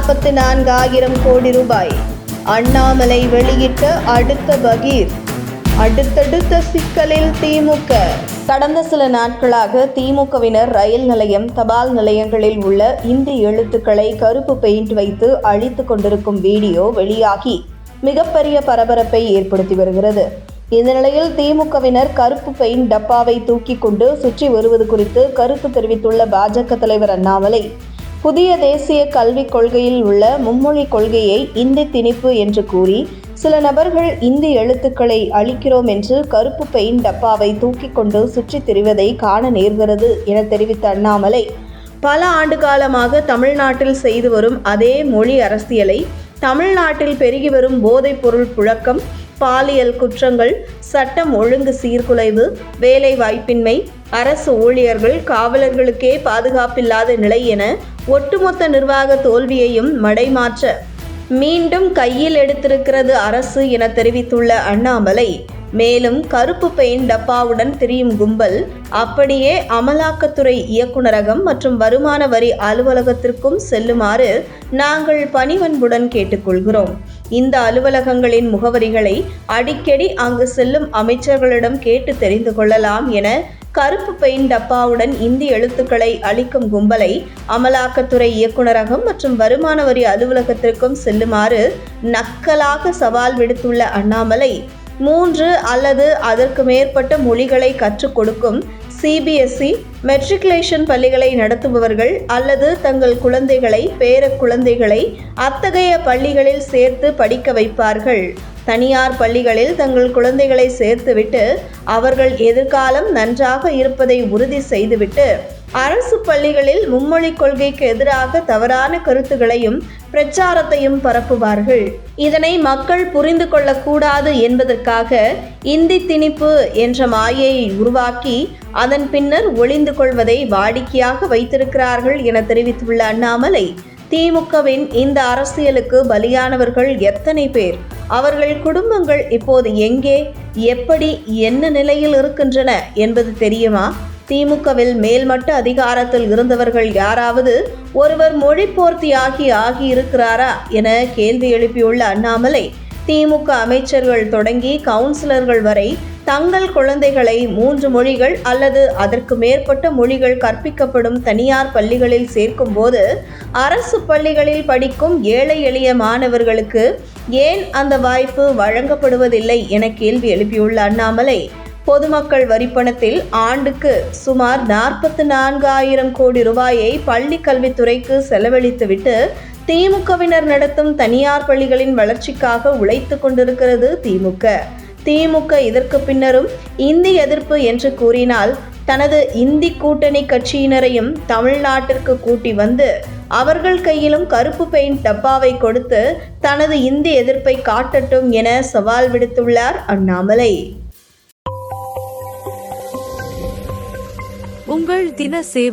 நாற்பத்தி நான்காயிரம் கோடி ரூபாய். அண்ணாமலை வெளியிட்ட அடுத்த பகீர். அடுத்தடுத்த சிக்கலில் திமுக. கடந்த சில நாட்களாக திமுகவினர் ரயில் நிலையம் தபால் நிலையங்களில் உள்ள இந்தி எழுத்துக்களை கருப்பு பெயிண்ட் வைத்து அழித்து கொண்டிருக்கும் வீடியோ வெளியாகி மிகப்பெரிய பரபரப்பை ஏற்படுத்தி வருகிறது. இந்த நிலையில் திமுகவினர் கருப்பு பெயிண்ட் டப்பாவை தூக்கி கொண்டு சுற்றி வருவது குறித்து கருத்து தெரிவித்துள்ள பாஜக தலைவர் அண்ணாமலை புதிய தேசிய கல்விக் கொள்கையில் உள்ள மும்மொழி கொள்கையை இந்தி திணிப்பு என்று கூறி சில நபர்கள் இந்தி எழுத்துக்களை அளிக்கிறோம் என்று கருப்பு பெயின் டப்பாவை தூக்கி கொண்டு சுற்றித் திரிவதை காண நேர்கிறது என தெரிவித்த அண்ணாமலை பல ஆண்டு காலமாக தமிழ்நாட்டில் செய்து வரும் அதே மொழி அரசியலை தமிழ்நாட்டில் பெருகி வரும் போதைப் பொருள் புழக்கம் பாலியல் குற்றங்கள் சட்டம் ஒழுங்கு சீர்குலைவு வேலை வாய்ப்பின்மை அரசு ஊழியர்கள் காவலர்களுக்கே பாதுகாப்பில்லாத நிலை என ஒட்டுமொத்த நிர்வாக தோல்வியையும் மடைமாற்ற மீண்டும் கையில் எடுத்திருக்கிறது அரசு என தெரிவித்துள்ள அண்ணாமலை. மேலும் கருப்பு பெயிண்ட் டப்பாவுடன் திரியும் கும்பல் அப்படியே அமலாக்கத்துறை இயக்குனரகம் மற்றும் வருமான வரி அலுவலகத்திற்கும் செல்லுமாறு நாங்கள் பணிவன்புடன் கேட்டுக்கொள்கிறோம். இந்த அலுவலகங்களின் முகவரிகளை அடிக்கடி அங்கு செல்லும் அமைச்சர்களிடம் கேட்டு தெரிந்து கொள்ளலாம் என கருப்பு பெயிண்ட் டப்பாவுடன் இந்தி எழுத்துக்களை அளிக்கும் கும்பலை அமலாக்கத்துறை இயக்குனரகம் மற்றும் வருமான வரி அலுவலகத்திற்கும் செல்லுமாறு நக்கலாக சவால் விடுத்துள்ள அண்ணாமலை மூன்று அல்லது அதற்கு மேற்பட்ட மொழிகளை கற்றுக் கொடுக்கும் சிபிஎஸ்இ மெட்ரிகுலேஷன் பள்ளிகளை நடத்துபவர்கள் அல்லது தங்கள் குழந்தைகளை பேர குழந்தைகளை அத்தகைய பள்ளிகளில் சேர்த்து படிக்க வைப்பார்கள். தனியார் பள்ளிகளில் தங்கள் குழந்தைகளை சேர்த்துவிட்டு அவர்கள் எதிர்காலம் நன்றாக இருப்பதை உறுதி செய்துவிட்டு அரசு பள்ளிகளில் மும்மொழி கொள்கைக்கு எதிராக தவறான கருத்துகளையும் பிரச்சாரத்தையும் பரப்புவார்கள். இதனை மக்கள் புரிந்து கொள்ளக்கூடாது என்பதற்காக இந்தி திணிப்பு என்ற மாயையை உருவாக்கி அதன் பின்னர் ஒளிந்து கொள்வதை வாடிக்கையாக வைத்திருக்கிறார்கள் என தெரிவித்துள்ள அண்ணாமலை திமுகவின் இந்த அரசியலுக்கு பலியானவர்கள் எத்தனை பேர்? அவர்கள் குடும்பங்கள் இப்போது எங்கே? எப்படி என்ன நிலையில் இருக்கின்றன என்பது தெரியுமா? திமுகவில் மேல்மட்ட அதிகாரத்தில் இருந்தவர்கள் யாராவது ஒருவர் மொழி போர்த்தியாகி ஆகி இருக்கிறாரா என கேள்வி எழுப்பியுள்ள அண்ணாமலை திமுக அமைச்சர்கள் தொடங்கி கவுன்சிலர்கள் வரை தங்கள் குழந்தைகளை மூன்று மொழிகள் அல்லது அதற்கு மேற்பட்ட மொழிகள் கற்பிக்கப்படும் தனியார் பள்ளிகளில் சேர்க்கும்போது அரசு பள்ளிகளில் படிக்கும் ஏழை எளிய மாணவர்களுக்கு ஏன் அந்த வாய்ப்பு வழங்கப்படுவதில்லை என கேள்வி எழுப்பியுள்ள அண்ணாமலை பொதுமக்கள் வரிப்பணத்தில் ஆண்டுக்கு சுமார் நாற்பத்தி நான்காயிரம் கோடி ரூபாயை பள்ளி கல்வித்துறைக்கு செலவழித்துவிட்டு திமுகவினர் நடத்தும் தனியார் பள்ளிகளின் வளர்ச்சிக்காக உழைத்து கொண்டிருக்கிறது திமுக. திமுக இதற்கு பின்னரும் இந்தி எதிர்ப்பு என்று கூறினால் தனது இந்தி கூட்டணி கட்சியினரையும் தமிழ்நாட்டிற்கு கூட்டி வந்து அவர்கள் கையிலும் கருப்பு பெயிண்ட் டப்பாவை கொடுத்து தனது இந்தி எதிர்ப்பை காட்டட்டும் என சவால் விடுத்துள்ளார் அண்ணாமலை. உங்கள் தின சேவல்